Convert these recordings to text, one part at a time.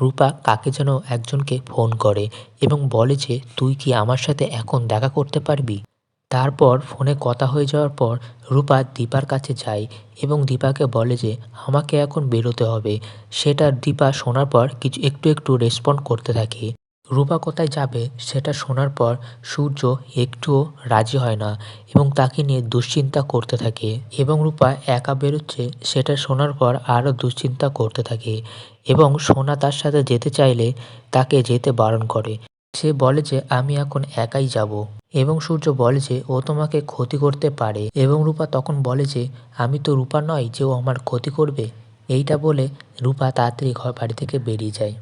রূপা কাকে যেন একজনকে ফোন করে এবং বলে যে, তুই কি আমার সাথে এখন দেখা করতে পারবি? তারপর ফোনে কথা হয়ে যাওয়ার পর রূপা দীপার কাছে যায় এবং দীপাকে বলে যে, আমাকে এখন বেরোতে হবে। সেটা দীপা শোনার পর কিছু একটু একটু রেসপন্ড করতে থাকে। রূপা কোথায় যাবে সেটা শোনার পর সূর্য একটুও রাজি হয় না এবং তাকে নিয়ে দুশ্চিন্তা করতে থাকে এবং রূপা একা বেরোচ্ছে সেটা শোনার পর আরও দুশ্চিন্তা করতে থাকে এবং সোনা তার সাথে যেতে চাইলে তাকে যেতে বারণ করে। সে বলে যে, আমি এখন একাই যাব। এবং সূর্য বলে যে, ও তোমাকে ক্ষতি করতে পারে। এবং রূপা তখন বলে যে, আমি তো রূপা নয় যে ও আমার ক্ষতি করবে। এইটা বলে রূপা তাড়াতাড়ি ঘর বাড়ি থেকে বেরিয়ে যায়।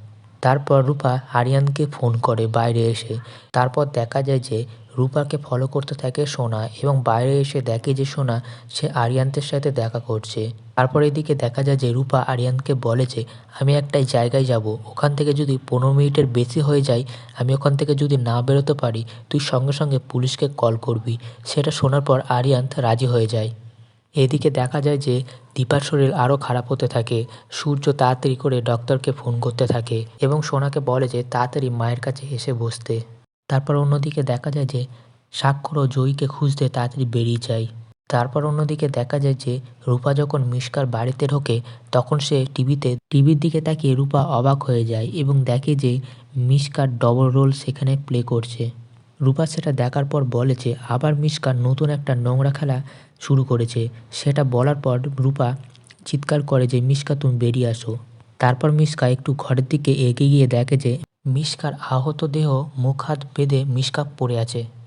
তারপর রূপা আরিয়ানকে ফোন করে বাইরে এসে। তারপর দেখা যায় যে রূপাকে ফলো করতে থাকে সোনা এবং বাইরে এসে দেখে যে সোনা সে আরিয়ানদের সাথে দেখা করছে। তারপর এদিকে দেখা যায় যে রূপা আরিয়ানকে বলে যে, আমি একটাই জায়গায় যাব। ওখান থেকে যদি পনেরো মিনিটের বেশি হয়ে যায়, আমি ওখান থেকে যদি না বেরোতে পারি, তুই সঙ্গে সঙ্গে পুলিশকে কল করবি। সেটা শোনার পর আরিয়ান রাজি হয়ে যায়। এদিকে দেখা যায় যে দীপার শরীর আরও খারাপ হতে থাকে। সূর্য তাড়াতাড়ি করে ডক্টরকে ফোন করতে থাকে এবং সোনাকে বলে যে তাড়াতাড়ি মায়ের কাছে এসে বসতে। তারপর অন্যদিকে দেখা যায় যে স্বাক্ষর ও জয়ীকে খুঁজতে তাড়াতাড়ি বেরিয়ে যায়। তারপর অন্যদিকে দেখা যায় যে রূপা যখন মিশকার বাড়িতে ঢোকে, তখন সে টিভিতে, টিভির দিকে তাকিয়ে রূপা অবাক হয়ে যায় এবং দেখে যে মিশকার ডবল রোল সেখানে প্লে করছে। রূপা সেটা দেখার পর বলে যে, আবার মিশকা নতুন একটা নোংরা খেলা শুরু করেছে। সেটা বলার পর রূপা চিৎকার করে যে, মিশকা তুমি বেরিয়ে আসো। তারপর মিশকা একটু ঘরের দিকে এগিয়ে গিয়ে দেখে যে, মিশকার আহত দেহ মুখ হাত বেঁধে মিশকা পড়ে আছে।